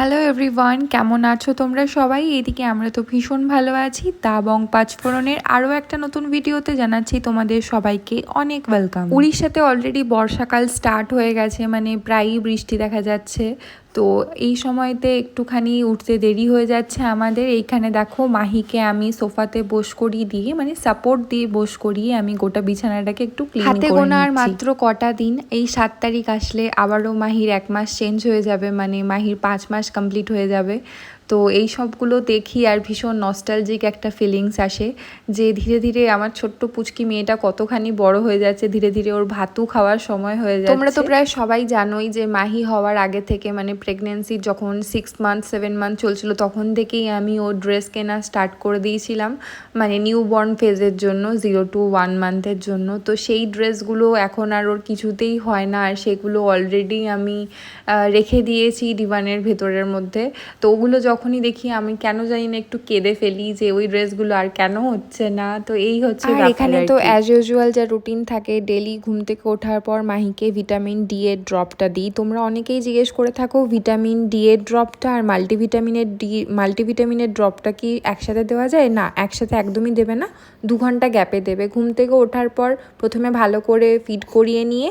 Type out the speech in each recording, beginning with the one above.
Hello everyone কেমন আছো তোমরা সবাই? এদিকে আমরা তো ভীষণ ভালো আছি। দাবং পাঁচফোড়নের আরও একটা নতুন ভিডিওতে জানাচ্ছি তোমাদের সবাইকে অনেক ওয়েলকাম উড়িষ্যাতে অলরেডি বর্ষাকাল স্টার্ট হয়ে গেছে মানে প্রায়ই বৃষ্টি দেখা যাচ্ছে। তো এই সময়তে একটুখানি উঠতে দেরি হয়ে যাচ্ছে আমাদের। এইখানে দেখো মাহিকে আমি সোফাতে বস করিয়ে দিয়ে মানে সাপোর্ট দিয়ে বস করিয়ে আমি গোটা বিছানাটাকে একটু ক্লিন হাতে গোনার গোনা আর মাত্র কটা দিন এই সাত তারিখ আসলে আবারও মাহির এক মাস চেঞ্জ হয়ে যাবে মানে মাহির পাঁচ মাস কমপ্লিট হয়ে যাবে। তো এই সবগুলো দেখি আর ভীষণ নস্টালজিক একটা ফিলিংস আসে যে ধীরে ধীরে আমার ছোট্ট পুচকি মেয়েটা কতখানি বড় হয়ে যাচ্ছে, ধীরে ধীরে ওর ভাতু খাওয়ার সময় হয়ে যাচ্ছে। তোমরা তো প্রায় সবাই জানোই যে মাহি হওয়ার আগে থেকে মানে প্রেগনেন্সি যখন সিক্স মান্থ সেভেন মান্থ চলছিল তখন থেকেই আমি ওর ড্রেস কেনা স্টার্ট করে দিয়েছিলাম মানে নিউ বর্ন ফেজের জন্য জিরো টু ওয়ান মান্থের জন্য। তো সেই ড্রেসগুলো এখন আর ওর কিছুতেই হয় না আর সেগুলো অলরেডি আমি রেখে দিয়েছি ডিভানের ভেতরের মধ্যে। তো ওগুলো যখনই দেখি আমি কেন জানি না একটু কেঁদে ফেলি যে ওই ড্রেসগুলো আর কেন হচ্ছে না। তো এই হচ্ছে আর এখানে তো অ্যাজ ইউজুয়াল যা রুটিন থাকে ডেলি ঘুম থেকে ওঠার পর মাহিকে ভিটামিন ডি এর ড্রপটা দিই। তোমরা অনেকেই জিজ্ঞেস করে থাকো ভিটামিন ডি এর ড্রপটা আর মাল্টিভিটামিনের ডি মাল্টিভিটামিনের ড্রপটা কি একসাথে দেওয়া যায়? না একসাথে একদমই দেবে না দু ঘণ্টা গ্যাপে দেবে। ঘুম থেকে ওঠার পর প্রথমে ভালো করে ফিড করিয়ে নিয়ে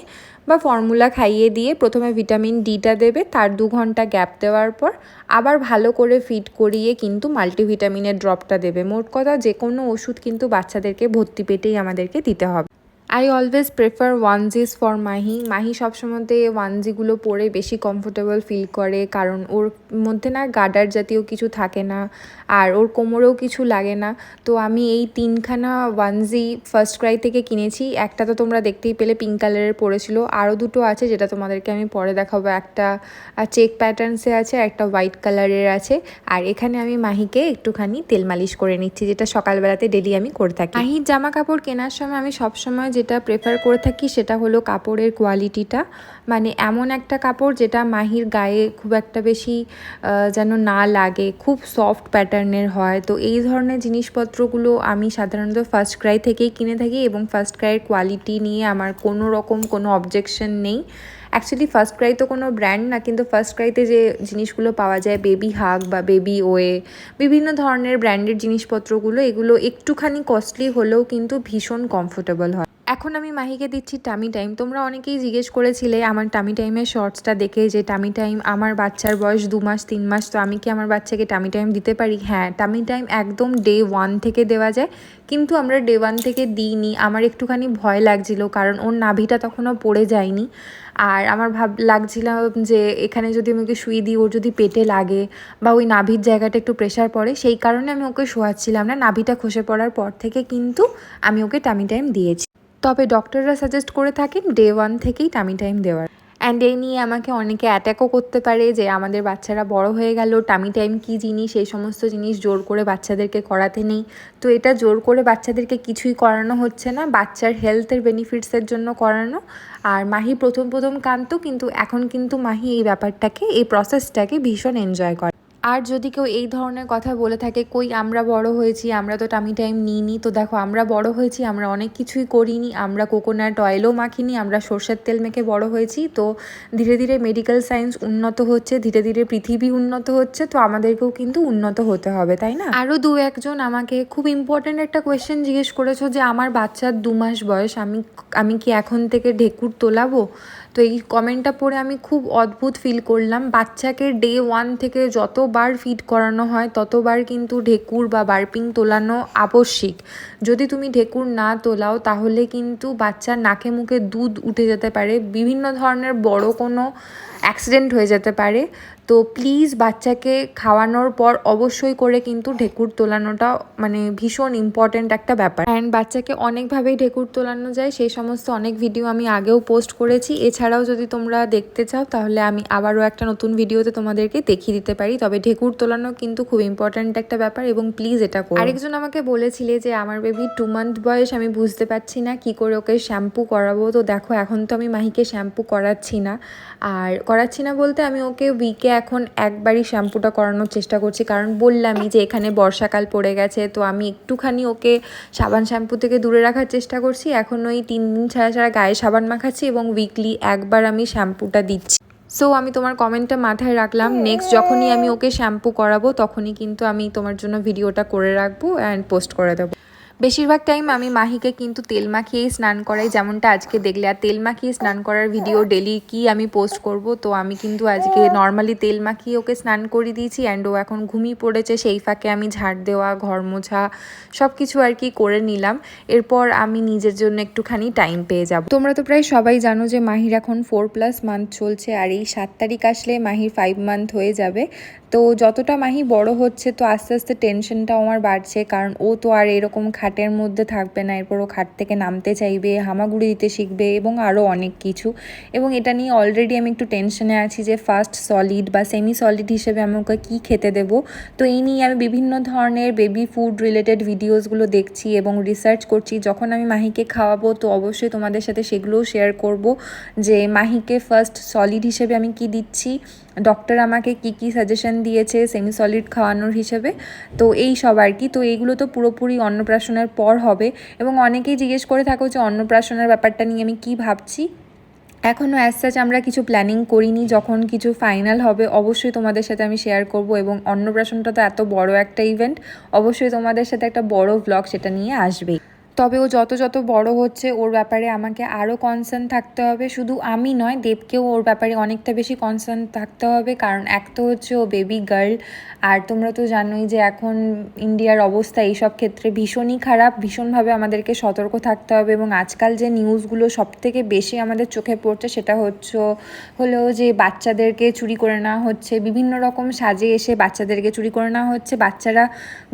বা ফর্মুলা খাইয়ে দিয়ে প্রথমে ভিটামিন ডিটা দেবে, তার দু ঘণ্টা গ্যাপ দেওয়ার পর আবার ভালো করে ফিট করিয়ে কিন্তু মাল্টিভিটামিনের ড্রপটা দেবে। মোট কথা যে কোনো ওষুধ কিন্তু বাচ্চাদেরকে ভর্তি পেটেই আমাদেরকে দিতে হবে। I always prefer onesies for Mahi. Mahi সবসময়তে ওয়ানজিগুলো পরে বেশি কমফোর্টেবল ফিল করে, কারণ ওর মধ্যে না গার্ডার জাতীয় কিছু থাকে না, আর ওর কোমরেও কিছু লাগে না। তো আমি এই তিনখানা ওয়ানজি ফার্স্ট ক্রাই থেকে কিনেছি। একটা তো তোমরা দেখতেই পেলে পিঙ্ক কালারের পড়েছিল আরও দুটো আছে যেটা তোমাদেরকে আমি পরে দেখাবো। একটা চেক প্যাটার্নসে আছে, একটা হোয়াইট কালারের আছে। আর এখানে আমি মাহিকে একটুখানি তেল মালিশ করে নিচ্ছি, যেটা সকালবেলাতে ডেলি আমি করে থাকি। মাহির জামা কাপড় কেনার সময় আমি সবসময় যেটা প্রেফার করে থাকি সেটা হলো কাপড়ের কোয়ালিটিটা মানে এমন একটা কাপড় যেটা মাহির গায়ে খুব একটা বেশি যেন না লাগে, খুব সফট প্যাটার্নের হয়। তো এই ধরনের জিনিসপত্রগুলো আমি সাধারণত ফার্স্ট ক্রাই থেকেই কিনে থাকি এবং ফার্স্ট ক্রাইয়ের কোয়ালিটি নিয়ে আমার কোনো রকম কোনো অবজেকশন নেই। অ্যাকচুয়ালি ফার্স্ট ক্রাই তো কোনো ব্র্যান্ড না, কিন্তু ফার্স্ট ক্রাইতে যে জিনিসগুলো পাওয়া যায় বেবি হাগ বা বেবি ওয়ে, বিভিন্ন ধরনের ব্র্যান্ডের জিনিসপত্রগুলো, এগুলো একটুখানি কস্টলি হলেও কিন্তু ভীষণ কমফোর্টেবল হয়। এখন আমি মাহিকে দিচ্ছি টামি টাইম তোমরা অনেকেই জিজ্ঞেস করেছিলে আমার টামি টাইমের শর্টসটা দেখে যে টামি টাইম আমার বাচ্চার বয়স দু মাস, তিন মাস, তো আমি কি আমার বাচ্চাকে টামি টাইম দিতে পারি? হ্যাঁ টামি টাইম একদম ডে ওয়ান থেকে দেওয়া যায়। কিন্তু আমরা ডে ওয়ান থেকে দিইনি। আমার একটুখানি ভয় লাগছিল, কারণ ওর নাভিটা তখনও পড়ে যায়নি। আর আমার ভাব লাগছিল যে এখানে যদি আমি ওকে শুয়ে দিই, ওর যদি পেটে লাগে বা ওই নাভির জায়গাটা একটু প্রেশার পড়ে, সেই কারণে আমি ওকে শোয়াচ্ছিলাম না। নাভিটা খসে পড়ার পর থেকে কিন্তু আমি ওকে টামি টাইম দিয়েছি। তবে ডক্টররা সাজেস্ট করে থাকেন ডে ওয়ান থেকেই টামি টাইম দেওয়ার। অ্যান্ড এই নিয়ে আমাকে অনেকে অ্যাটাকও করতে পারে যে আমাদের বাচ্চারা বড় হয়ে গেল টামি টাইম কী জিনিস? এই সমস্ত জিনিস জোর করে বাচ্চাদেরকে করাতে নেই। তো এটা জোর করে বাচ্চাদেরকে কিছুই করানো হচ্ছে না, বাচ্চার হেলথের বেনিফিটসের জন্য করানো। আর মাহি প্রথম প্রথম কান্ত কিন্তু এখন কিন্তু মাহি এই ব্যাপারটাকে, এই প্রসেসটাকে ভীষণ এনজয় করে। আর যদি কেউ এই ধরনের কথা বলে থাকে, কই আমরা বড় হয়েছি, আমরা তো টামি টাইম নিইনি, তো দেখো আমরা বড় হয়েছি, আমরা অনেক কিছুই করিনি, আমরা কোকোনাট অয়েলও মাখিনি, আমরা সর্ষের তেল মেখে বড় হয়েছি, তো ধীরে ধীরে মেডিকেল সায়েন্স উন্নত হচ্ছে, ধীরে ধীরে পৃথিবী উন্নত হচ্ছে, তো আমাদেরকেও কিন্তু উন্নত হতে হবে, তাই না? আরও দু একজন আমাকে খুব ইম্পর্ট্যান্ট একটা কোয়েশ্চেন জিজ্ঞেস করেছ যে, আমার বাচ্চার দু মাস বয়স, আমি আমি কি এখন থেকে ঢেকুর তোলাবো? তো এই কমেন্টটা পড়ে আমি খুব অদ্ভুত ফিল করলাম। বাচ্চাকে ডে ওয়ান থেকে যতবার ফিড করানো হয়, ততবার কিন্তু ঢেকুর বা বার্পিং তোলানো আবশ্যিক। যদি তুমি ঢেকুর না তোলাও, তাহলে কিন্তু বাচ্চার নাকে মুখে দুধ উঠে যেতে পারে। বিভিন্ন ধরনের বড় কোনো অ্যাক্সিডেন্ট হয়ে যেতে পারে। তো প্লিজ বাচ্চাকে খাওয়ানোর পর অবশ্যই করে কিন্তু ঢেকুর তোলানোটা মানে ভীষণ ইম্পর্ট্যান্ট একটা ব্যাপার। অ্যান্ড বাচ্চাকে অনেকভাবেই ঢেকুর তোলানো যায়। সেই সমস্ত অনেক ভিডিও আমি আগেও পোস্ট করেছি। এছাড়াও যদি তোমরা দেখতে চাও, তাহলে আমি আবারও একটা নতুন ভিডিওতে তোমাদেরকে দেখিয়ে দিতে পারি। তবে ঢেকুর তোলানো কিন্তু খুব ইম্পর্ট্যান্ট একটা ব্যাপার এবং প্লিজ এটা করো। আরেকজন আমাকে বলেছিলে যে, আমার বেবি টু মান্থ বয়স, আমি বুঝতে পারছি না কি করে ওকে শ্যাম্পু করাবো। তো দেখো, এখন তো আমি মাহিকে শ্যাম্পু করাচ্ছি না। আর করাচ্ছি না বলতে আমি ওকে উইকে এখন একবারই শ্যাম্পুটা করানোর চেষ্টা করছি। কারণ বললামই যে এখানে বর্ষাকাল পড়ে গেছে, তো আমি একটুখানি ওকে সাবান শ্যাম্পু থেকে দূরে রাখার চেষ্টা করছি। এখন ওই তিন দিন ছাড়া ছাড়া গায়ে সাবান মাখাচ্ছি এবং উইকলি একবার আমি শ্যাম্পুটা দিচ্ছি। সো আমি তোমার কমেন্টটা মাথায় রাখলাম। নেক্সট যখনই আমি ওকে শ্যাম্পু করাবো, তখনই কিন্তু আমি তোমার জন্য ভিডিওটা করে রাখব অ্যান্ড পোস্ট করে দেবো। বেশিরভাগ টাইম আমি মাহিকে কিন্তু তেল মাখিয়েই স্নান করাই, যেমনটা আজকে দেখলে। আর তেল মাখিয়ে স্নান করার ভিডিও ডেলি কি আমি পোস্ট করব? তো আমি কিন্তু আজকে নর্মালি তেল মাখিয়ে ওকে স্নান করে দিয়েছি অ্যান্ড ও এখন ঘুমিয়ে পড়েছে। সেই ফাঁকে আমি ঝাড় দেওয়া, ঘর মোছা সব কিছু আর কি করে নিলাম। এরপর আমি নিজের জন্য একটুখানি টাইম পেয়ে যাব। তোমরা তো প্রায় সবাই জানো যে মাহির এখন ফোর প্লাস মান্থ চলছে আর এই সাত তারিখ আসলে মাহির ফাইভ মান্থ হয়ে যাবে। তো যতটা মাহি বড় হচ্ছে, তো আস্তে আস্তে টেনশনটাও আমার বাড়ছে। কারণ ও তো আর এরকম খাটের মধ্যে থাকবে না, এরপর ও খাট থেকে নামতে চাইবে, হামাগুড়ি দিতে শিখবে এবং আরও অনেক কিছু। এবং এটা নিয়ে অলরেডি আমি একটু টেনশনে আছি যে ফার্স্ট সলিড বা সেমি সলিড হিসেবে আমি ওকে কী খেতে দেবো? তো এই নিয়ে আমি বিভিন্ন ধরনের বেবি ফুড রিলেটেড ভিডিওসগুলো দেখছি এবং রিসার্চ করছি। যখন আমি মাহিকে খাওয়াবো তো অবশ্যই তোমাদের সাথে সেগুলোও শেয়ার করব যে মাহিকে ফার্স্ট সলিড হিসেবে আমি কি দিচ্ছি। ডক্টর আমাকে কি কি সাজেশন দিয়েছে সেমি সলিড খাওয়ানোর হিসেবে, তো এই সব আর কি। তো এইগুলো তো পুরোপুরি অন্নপ্রাশনের পর হবে। এবং অনেকেই জিজ্ঞেস করে থাকো যে অন্নপ্রাশনের ব্যাপারটা নিয়ে আমি কি ভাবছি। এখনও অ্যাজ সাচ আমরা কিছু প্ল্যানিং করিনি। যখন কিছু ফাইনাল হবে, অবশ্যই তোমাদের সাথে আমি শেয়ার করব। এবং অন্নপ্রাশনটা তো এত বড় একটা ইভেন্ট অবশ্যই তোমাদের সাথে একটা বড় ব্লগ সেটা নিয়ে আসবেই। তবে ও যত যত বড় হচ্ছে, ওর ব্যাপারে আমাকে আরও কনসার্ন থাকতে হবে। শুধু আমি নয়, দেবকেও ওর ব্যাপারে অনেকটা বেশি কনসার্ন থাকতে হবে। কারণ এক তো হচ্ছে ও বেবি গার্ল আর তোমরা তো জানোই যে এখন ইন্ডিয়ার অবস্থা এইসব ক্ষেত্রে ভীষণই খারাপ। ভীষণভাবে আমাদেরকে সতর্ক থাকতে হবে এবং আজকাল যে নিউজগুলো সব থেকে বেশি আমাদের চোখে পড়ছে, সেটা হচ্ছে হলো যে বাচ্চাদেরকে চুরি করে নেওয়া হচ্ছে, বিভিন্ন রকম সাজে এসে বাচ্চাদেরকে চুরি করে নেওয়া হচ্ছে। বাচ্চারা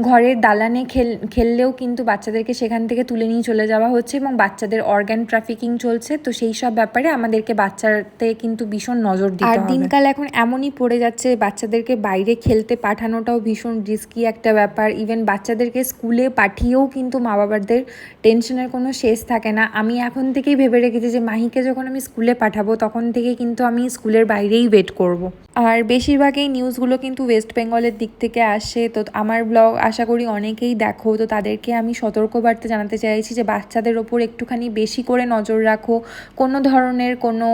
ঘরের দালানে খেল, খেললেও কিন্তু বাচ্চাদেরকে সেখান থেকে তুলে নিয়ে চলে যাওয়া হচ্ছে এবং বাচ্চাদের অর্গ্যান ট্রাফিকিং চলছে তো সেই সব ব্যাপারে আমাদেরকে বাচ্চাতে কিন্তু ভীষণ নজর দিতে আর দিনকাল এখন এমনই পড়ে যাচ্ছে বাচ্চাদেরকে বাইরে খেলতে পাঠানোটাও ভীষণ রিস্কি একটা ব্যাপার। ইভেন বাচ্চাদেরকে স্কুলে পাঠিয়েও কিন্তু মা বাবাদের টেনশনের কোনো শেষ থাকে না। আমি এখন থেকেই ভেবে রেখেছি যে মাহিকে যখন আমি স্কুলে পাঠাবো তখন থেকে কিন্তু আমি স্কুলের বাইরেই ওয়েট করব। আর বেশিরভাগ এই নিউজগুলো কিন্তু ওয়েস্ট বেঙ্গলের দিক থেকে আসে। তো আমার ব্লগ আশা করি অনেকেই দেখো। তো তাদেরকে আমি সতর্কবার্তা জানাতে চাইছি যে বাচ্চাদের ওপর একটুখানি বেশি করে নজর রাখো। কোনো ধরনের কোনো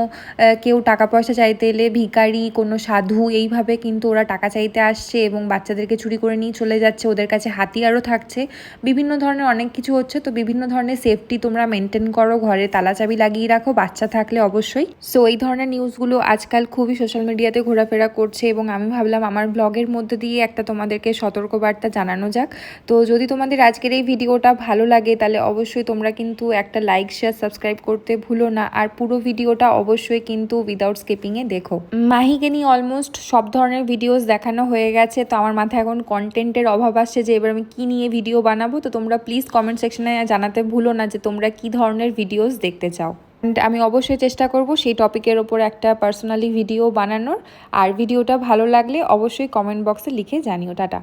কেউ টাকা পয়সা চাইতে এলে ভিখারি, কোনো সাধু, এইভাবে কিন্তু ওরা টাকা চাইতে আসছে এবং বাচ্চাদেরকে চুরি করে নিয়ে চলে যাচ্ছে। ওদের কাছে হাতিয়ারও থাকছে। বিভিন্ন ধরনের অনেক কিছু হচ্ছে। তো বিভিন্ন ধরনের সেফটি তোমরা মেনটেন করো। ঘরে তালা চাবি লাগিয়ে রাখো। বাচ্চা থাকলে অবশ্যই। সো এই ধরনের নিউজগুলো আজকাল খুবই সোশ্যাল মিডিয়াতে ঘোরাফেরা করছে এবং আমি ভাবলাম আমার ব্লগের মধ্যে দিয়ে একটা তোমাদেরকে সতর্কবার্তা জানানো যাক। তো যদি তোমাদের আজকের এই ভিডিওটা ভালো লাগে তাহলে অবশ্যই তোমরা কিন্তু একটা লাইক শেয়ার সাবস্ক্রাইব করতে ভুলো না। আর পুরো ভিডিওটা অবশ্যই কিন্তু উইদাউট স্কিপিংয়ে দেখো। মাহিকে নিয়ে অলমোস্ট সব ধরনের ভিডিওস দেখানো হয়ে গেছে। তো আমার মাথায় এখন কন্টেন্টের অভাব আসছে যে এবার আমি কী নিয়ে ভিডিও বানাবো। তো তোমরা প্লিজ কমেন্ট সেকশনে জানাতে ভুলো না যে তোমরা কী ধরনের ভিডিওস দেখতে চাও। And আমি অবশ্যই চেষ্টা করব সেই টপিকের ওপর একটা পার্সোনালি ভিডিও বানানোর। আর ভিডিওটা ভালো লাগলে অবশ্যই কমেন্ট বক্সে লিখে জানিও। টাটা।